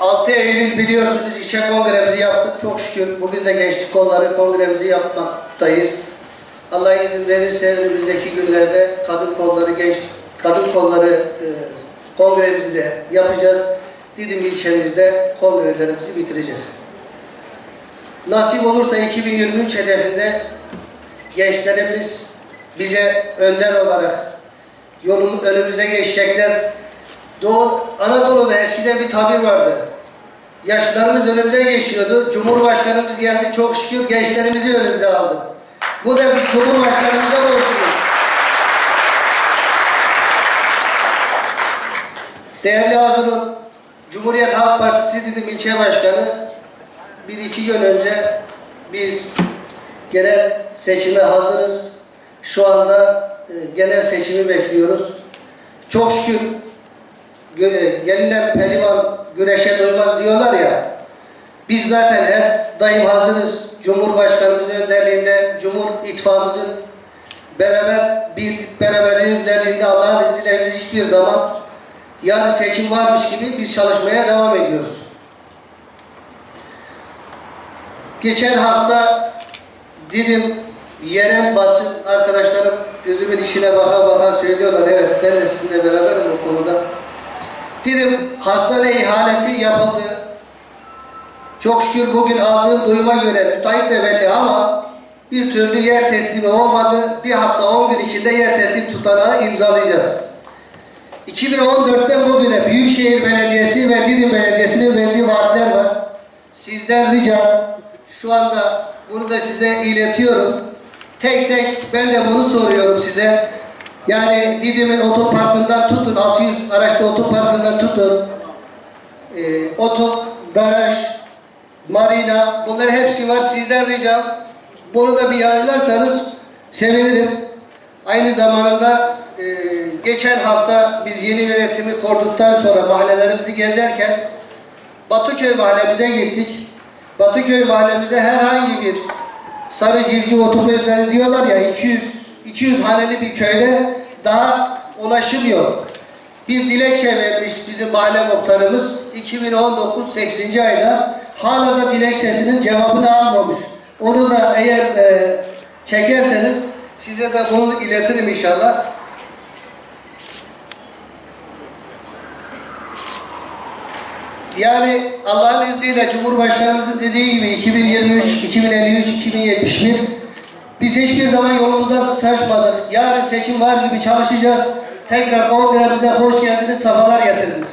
6 Eylül biliyorsunuz ilçe kongremizi yaptık. Çok şükür bugün de gençlik kolları kongremizi yapmaktayız. Allah izin verirse önümüzdeki günlerde kadın kolları genç kadın kolları e, kongremizi de yapacağız. Didim ilçemizde kongrelerimizi bitireceğiz. Nasip olursa 2023 hedefinde gençlerimiz bize önder olarak yolun önümüze geçecekler. Doğu Anadolu'da eskiden bir tabir vardı. Yaşlarımız önümüze geçiyordu. Cumhurbaşkanımız geldi. Çok şükür gençlerimizi önümüze aldı. Bu da biz Cumhurbaşkanımıza borçluyuz. Değerli Hazırun, Cumhuriyet Halk Partisi dedim ilçe başkanı bir iki gün önce biz genel seçime hazırız. Şu anda e, genel seçimi bekliyoruz. Çok şükür gelinen pelivan güreşe doymaz diyorlar ya. Biz zaten hep daim hazırız. Cumhurbaşkanımızın önderliğinde, Cumhur İttifakımızın beraber bir beraberliğin önderliğinde Allah'ın izniyle hiçbir zaman yarın seçim varmış gibi biz çalışmaya devam ediyoruz. Geçen hafta Didim yerel basın arkadaşlarım gözümün içine baka baka söylüyorlar. Evet ben de sizinle beraberim bu konuda. Didim hastane ihalesi yapıldı. Çok şükür bugün aldığım duyuma göre müteahhit de belli ama bir türlü yer teslimi olmadı. Bir hafta 10 gün içinde yer teslim tutanağı imzalayacağız. 2014'ten bugüne Büyükşehir Belediyesi ve Didim Belediyesi'nin verdiği vaatler var. Sizden ricam şu anda bunu da size iletiyorum. Tek tek ben de bunu soruyorum size. Yani Didim'in otoparkından tutun, 600 araçlı otoparkından tutun. E, oto, garaj, marina bunların hepsi var. Sizden ricam bunu da bir yayınlarsanız sevinirim. Aynı zamanda e, geçen hafta biz yeni yönetimi kurduktan sonra mahallelerimizi gezerken Batıköy mahallemize gittik. Batıköy mahallemize herhangi bir sarı cildi otobüsleri diyorlar ya 200 200 haneli bir köyde daha ulaşım yok. Bir dilekçe vermiş bizim mahalle muhtarımız 2019 8. ayda hala da dilekçesinin cevabını almamış. Onu da eğer e, çekerseniz size de bunu iletirim inşallah. Yani Allah'ın izniyle Cumhurbaşkanımızın dediği gibi 2023, 2053, 2071 biz hiçbir zaman yolumuzdan şaşmadık. Yarın seçim var gibi çalışacağız. Tekrar kongremize hoş geldiniz, sefalar getirdiniz.